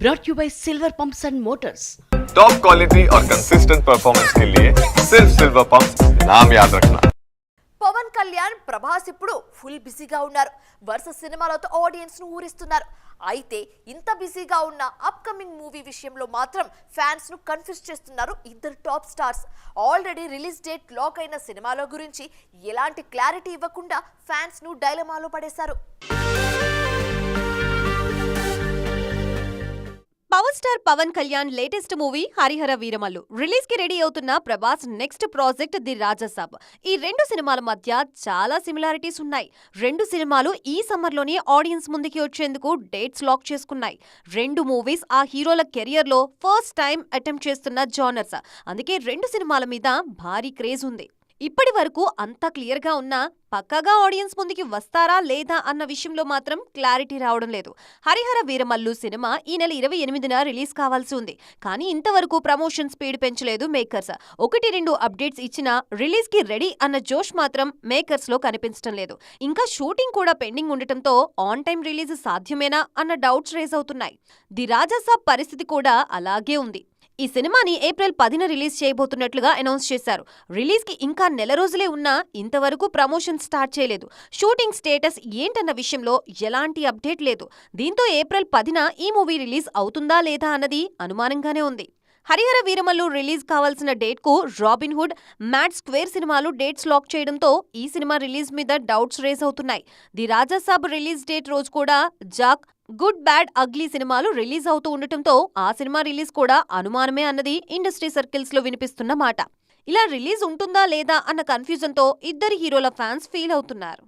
brought you by Silver Pumps and Motors. Top quality और consistent performance के लिए सिर्फ सिल्वर पंप नाम याद रखना పవన్ కళ్యాణ్ ప్రభాస్ ఇప్పుడు ఫుల్ బిజీగా ఉన్నారు వరుస సినిమాలతో ఆడియన్స్ ను ఊరిస్తున్నారు అయితే ఇంత బిజీగా ఉన్న అప్కమింగ్ మూవీ విషయంలో మాత్రం ఫ్యాన్స్ ను కన్ఫ్యూజ్ చేస్తున్నారు ఇద్దరు top stars already release date lock అయిన సినిమాల గురించి ఎలాంటి క్లారిటీ ఇవ్వకుండా ఫ్యాన్స్ ను డైలమాలో పడేశారు Power star Pawan Kalyan latest movie Harihara Veeramallu. రిలీజ్కి రెడీ అవుతున్న Prabhas next project the Rajasaab ఈ రెండు సినిమాల మధ్య చాలా సిమిలారిటీస్ ఉన్నాయి. రెండు సినిమాలు ఈ సమ్మర్లోనే ఆడియన్స్ ముందుకి వచ్చేందుకు డేట్స్ లాక్ చేసుకున్నాయి. రెండు మూవీస్ ఆ హీరోల కెరియర్లో ఫస్ట్ టైం అటెంప్ట్ చేస్తున్న జానర్స్. అందుకే రెండు సినిమాల మీద భారీ క్రేజ్ ఉంది. ఇప్పటి వరకు అంతా క్లియర్గా ఉన్నా పక్కాగా ఆడియన్స్ ముందుకి వస్తారా లేదా అన్న విషయంలో మాత్రం క్లారిటీ రావడం లేదు. హరిహర వీరమల్లు సినిమా ఈ నెల ఇరవై ఎనిమిదిన రిలీజ్ కావాల్సి ఉంది. కానీ ఇంతవరకు ప్రమోషన్ స్పీడ్ పెంచలేదు మేకర్స్. ఒకటి రెండు అప్డేట్స్ ఇచ్చినా రిలీజ్కి రెడీ అన్న జోష్ మాత్రం మేకర్స్లో కనిపించడం లేదు. ఇంకా షూటింగ్ కూడా పెండింగ్ ఉండటంతో ఆన్ టైం రిలీజ్ సాధ్యమేనా అన్న డౌట్స్ రేజ్ అవుతున్నాయి. ది రాజాసాబ్ పరిస్థితి కూడా అలాగే ఉంది. ఈ సినిమాని ఏప్రిల్ పదిన రిలీజ్ చేయబోతున్నట్లుగా అనౌన్స్ చేశారు. రిలీజ్కి ఇంకా నెల రోజులే ఉన్నా ఇంతవరకు ప్రమోషన్ స్టార్ట్ చేయలేదు. షూటింగ్ స్టేటస్ ఏంటన్న విషయంలో ఎలాంటి అప్డేట్ లేదు. దీంతో ఏప్రిల్ పదిన ఈ మూవీ రిలీజ్ అవుతుందా లేదా అన్నది అనుమానంగానే ఉంది. హరిహర వీరమల్లు రిలీజ్ కావాల్సిన డేట్కు రాబిన్ హుడ్ మ్యాట్ స్క్వేర్ సినిమాలు డేట్స్ లాక్ చేయడంతో ఈ సినిమా రిలీజ్ మీద డౌట్స్ రేజ్ అవుతున్నాయి. ది రాజాసాబ్ రిలీజ్ డేట్ రోజు కూడా జాక్ గుడ్ బ్యాడ్ అగ్లీ సినిమాలు రిలీజ్ అవుతూ ఉండటంతో ఆ సినిమా రిలీజ్ కూడా అనుమానమే అన్నది ఇండస్ట్రీ సర్కిల్స్లో వినిపిస్తున్న మాట. ఇలా రిలీజ్ ఉంటుందా లేదా అన్న కన్ఫ్యూజన్తో ఇద్దరి హీరోల ఫ్యాన్స్ ఫీల్ అవుతున్నారు.